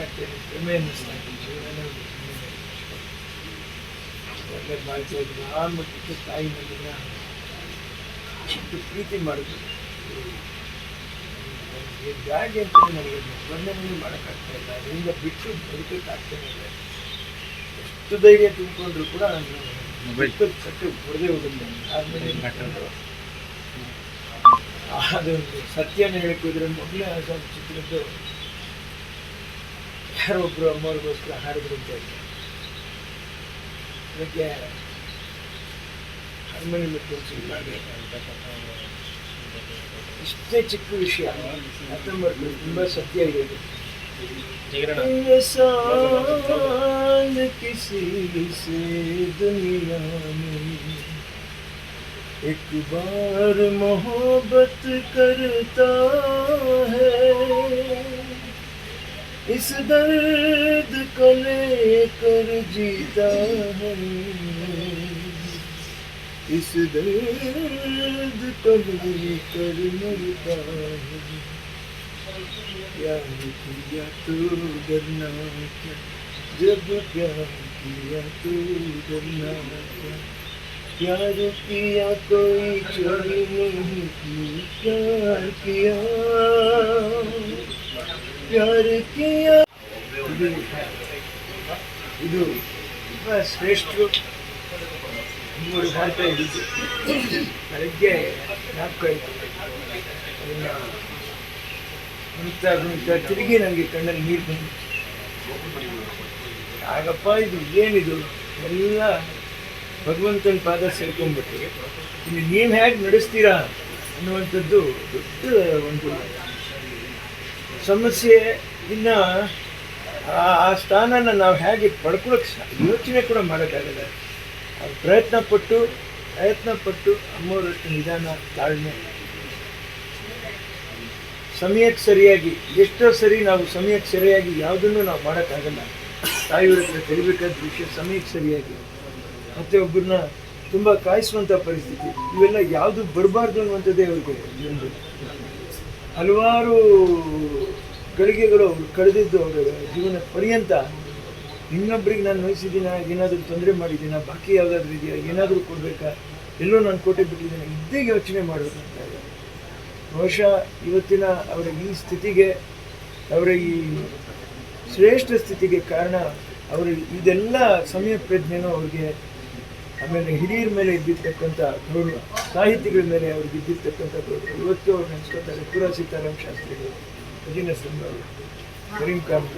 ಏನಾಗ್ತದೆ ಹೆಮ್ಮೆ ಅನ್ನಿಸ್ತಾ ಇದೆ ಜೀವನನೇ ಒಂದು ಹೆಮ್ಮೆ ಒಳ್ಳೆ ಇದ್ರು ಆ ಮಟ್ಟಕ್ಕೆ ತಾಯಿ ನನ್ನನ್ನ ಅಷ್ಟು ಪ್ರೀತಿ ಮಾಡಿದ್ರು ನನಗೆ ಬ್ಯಾಗ್ ಅಂತ ನನಗೆ ವರ್ಣನೆ ಮಾಡೋಕ್ಕಾಗ್ತಾ ಇಲ್ಲ. ಅದರಿಂದ ಬಿಟ್ಟು ಬದುಕೋಕ್ಕಾಗ್ತಾನೆ ಇಲ್ಲ. ಎಷ್ಟು ಧೈರ್ಯ ತುಂಬಿಕೊಂಡ್ರು ಕೂಡ ನಾನು ಬಿಟ್ಟು ಸತ್ತು ಹೊಡೆದೇ ಹೋಗಿಲ್ಲ ಆದ್ಮೇಲೆ ಇಟ್ಕೊಂಡು ಅದೊಂದು ಸತ್ಯನ ಹೇಳ್ಕೋದ್ರೆ ಮೊದಲೇ ಅದು ಚಿತ್ರದ್ದು ಯಾರೊಬ್ರು ಅಮ್ಮವ್ರಿಗೋಸ್ಕರ ಹಾಡಿದ್ರು ಅಂತ ಇದ್ದೆ ಅದಕ್ಕೆ ಹಾರ್ಮೋನಿ ಮತ್ತು ಇಷ್ಟೇ ಚಿಕ್ಕ ವಿಷಯ ಅರ್ಥ ಮಾಡ್ಕೊಳ್ಳಿ ತುಂಬ ಸತ್ಯ ಇದೆ ಇದು. इंसान किसी से दुनिया में एक बार मोहब्बत करता है इस दर्द को लेकर जीता है। इस दर्द को लेकर मरता है। प्यार किया तो डरना क्या जब प्यार किया तो डरना क्या प्यार किया कोई चोरी नहीं की प्यार किया ಇದು ಇದು ಶ್ರೇಷ್ಠರು. ಮೂರು ಮಾಡ್ತಾ ಇದ್ದು ಬೆಳಗ್ಗೆ ಜ್ಞಾಪಕ ಆಯಿತು. ಅದನ್ನು ಗುಣಿಸ್ತಾ ಗುಣಿಸ್ತಾ ತಿರುಗಿ ನನಗೆ ಕಣ್ಣಲ್ಲಿ ನೀರು ಬಂದು ಆಗಪ್ಪ ಇದು ಏನಿದು? ಎಲ್ಲ ಭಗವಂತನ ಪಾದ ಸೇರ್ಕೊಂಡ್ಬಿಟ್ಟು ಇನ್ನು ನೀವು ಹೇಗೆ ನಡೆಸ್ತೀರಾ ಅನ್ನುವಂಥದ್ದು ದೊಡ್ಡ ಒಂದು ಸಮಸ್ಯೆ ಇನ್ನು ಆ ಸ್ಥಾನನ ನಾವು ಹೇಗೆ ಪಡ್ಕೊಳ್ಳೋಕೆ ಯೋಚನೆ ಕೂಡ ಮಾಡೋಕ್ಕಾಗಲ್ಲ. ಪ್ರಯತ್ನ ಪಟ್ಟು ಪ್ರಯತ್ನ ಪಟ್ಟು ಅಮ್ಮವರಷ್ಟು ನಿಧಾನ, ತಾಳ್ಮೆ. ಸಮಯಕ್ಕೆ ಸರಿಯಾಗಿ, ಎಷ್ಟೋ ಸರಿ ನಾವು ಸಮಯಕ್ಕೆ ಸರಿಯಾಗಿ ಯಾವುದನ್ನು ನಾವು ಮಾಡೋಕ್ಕಾಗಲ್ಲ. ತಾಯಿಯವರ ಹತ್ರ ಕಲಿಬೇಕಾದ ವಿಷಯ ಸಮಯಕ್ಕೆ ಸರಿಯಾಗಿ. ಮತ್ತೆ ಒಬ್ಬರನ್ನ ತುಂಬ ಕಾಯಿಸುವಂಥ ಪರಿಸ್ಥಿತಿ, ಇವೆಲ್ಲ ಯಾವುದು ಬರಬಾರ್ದು ಅನ್ನುವಂಥದ್ದೇ ಅವ್ರಿಗೆ ಒಂದು ಹಲವಾರು ಗಳಿಗೆಗಳು ಅವ್ರು ಕಳೆದಿದ್ದು ಅವರ ಜೀವನ ಪರ್ಯಂತ ಇನ್ನೊಬ್ರಿಗೆ ನಾನು ನೋಯಿಸಿದ್ದೀನ ಏನಾದರೂ ತೊಂದರೆ ಮಾಡಿದ್ದೀನ ಬಾಕಿ ಯಾವುದಾದ್ರೂ ಇದೆಯಾ, ಏನಾದರೂ ಕೊಡಬೇಕಾ? ಎಲ್ಲೋ ನಾನು ಕೋಟೆ ಬಿಟ್ಟಿದ್ದೀನಿ, ಇದ್ದೇ ಯೋಚನೆ ಮಾಡಬೇಕಂತ ಇದ್ದಾರೆ ಬಹುಶಃ ಇವತ್ತಿನ ಅವರ ಈ ಸ್ಥಿತಿಗೆ, ಅವರ ಈ ಶ್ರೇಷ್ಠ ಸ್ಥಿತಿಗೆ ಕಾರಣ ಅವರು ಇದೆಲ್ಲ ಸಮಯ ಪ್ರಜ್ಞೆನೂ ಅವ್ರಿಗೆ ಆಮೇಲೆ ಹಿರಿಯರ ಮೇಲೆ ಇದ್ದಿರ್ತಕ್ಕಂಥ ಗೌರವ ಸಾಹಿತಿಗಳ ಮೇಲೆ ಅವ್ರಿಗೆ ಇದ್ದಿರ್ತಕ್ಕಂಥ ಗೌರವ ಇವತ್ತು ಅವ್ರು ನೆನೆಸ್ಕೊತಾರೆ ಪುರ ಸೀತಾರಾಮ್ ಶಾಸ್ತ್ರಿಗಳು ಅಜಿನ ಅವರು, ಕರೀಂ ಖಾನ್